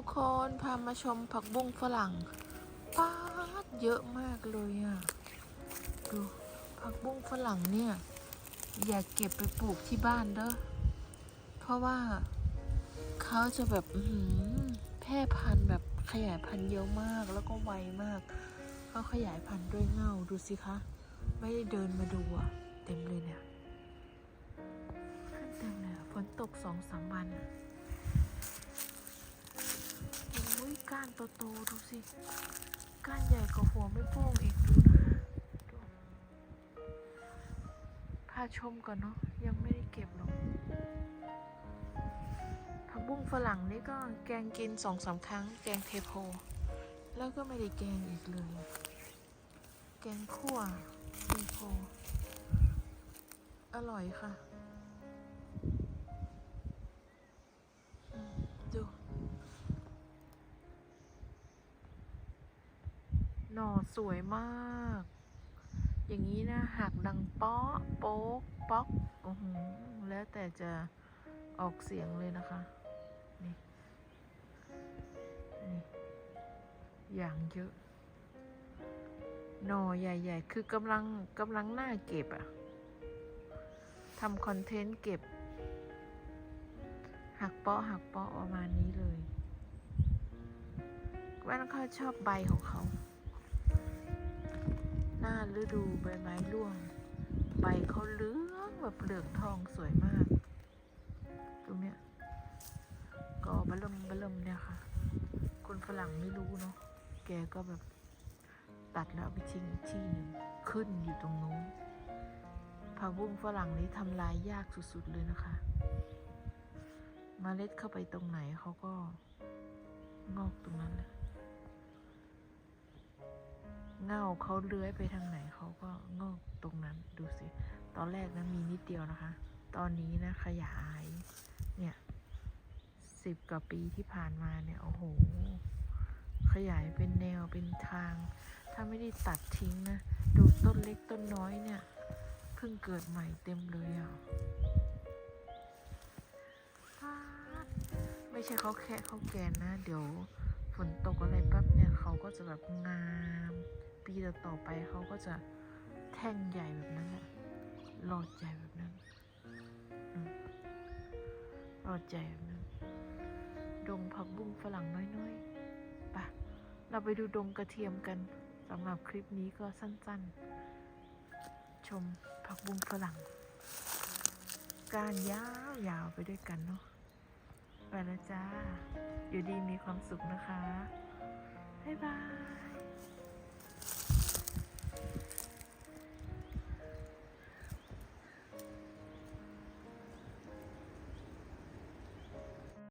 ทุกคนพามาชมผักบุ้งฝรั่งป้าดเยอะมากเลยอะ ดูผักบุ้งฝรั่งเนี่ย อย่าเก็บไปปลูกที่บ้านเด้อ เพราะว่าเขาจะแบบแพร่พันธุ์แบบขยายพันธุ์เยอะมากแล้วก็ไวมาก เขาขยายพันธุ์ด้วยเงาดูสิคะ ไม่ได้เดินมาดูอะ เต็มเลยเนี่ย ขึ้นเต็มเลยฝนตกสองสามวันอะ ก้านโตๆดูสิ ก้านใหญ่กว่าหัวไม่โป้งอีกดูนะคะพาชมก่อนเนาะยังไม่ได้เก็บหรอกผักบุ้งฝรั่งนี่ก็แกงกินสองสามครั้ง แกงเทโพ แล้วก็ไม่ได้แกงอีกเลย แกงขั่วเทโพ อร่อยค่ะ หน่อสวยมาก อย่างนี้นะหักดังเป๊อโป๊กป๊อกอือหือแล้วแต่จะออกเสียงเลยนะคะ นี่ นี่ อย่างเยอะ หน่อใหญ่ ๆ คือกำลังกำลังหน้าเก็บอะทำคอนเทนต์เก็บ หักเปาะหักเปาะประมาณนี้เลยแว่นเขาชอบใบของเขา น้าฤดูใบไม้ร่วง ใบเขาเหลืองแบบเหลืองทองสวยมาก ตรงเนี้ยก็บะเริ่มบะเริ่มเนี่ยค่ะ คนฝรั่งไม่รู้เนาะ แกก็แบบตัดแล้วไปทิ้งอีกที่หนึ่งขึ้นอยู่ตรงนู้นผักบุ้งฝรั่งนี้ทำลายยากสุดๆเลยนะคะมเมล็ดเข้าไปตรงไหนเขาก็งอกตรงนั้นแหละ เง่าเขาเลื้อยไปทางไหนเขาก็งอกตรงนั้นดูสิ ตอนแรกนะมีนิดเดียวนะคะ ตอนนี้นะขยายเนี่ยสิบกว่าปีที่ผ่านมาเนี่ยโอ้โหขยายเป็นแนวเป็นทาง ถ้าไม่ได้ตัดทิ้งนะ ดูต้นเล็กต้นน้อยเนี่ยเพิ่งเกิดใหม่เต็มเลยอะไม่ใช่เขาแค่เขาแกนนะ เดี๋ยวฝนตกอะไรปั๊บเนี่ยเขาก็จะแบบงาม ปีต่อๆไปเขาก็จะแท่งใหญ่แบบนั้นแหละหลอดใหญ่แบบนั้นหลอดใหญ่แบบนั้น ดงผักบุ้งฝรั่งน้อยๆปะเราไปดูดงกระเทียมกันสำหรับคลิปนี้ก็สั้นๆ ชมผักบุ้งฝรั่ง การยาวๆไปด้วยกันเนาะไปแล้วจ้า อยู่ดีมีความสุขนะคะ บ๊ายบาย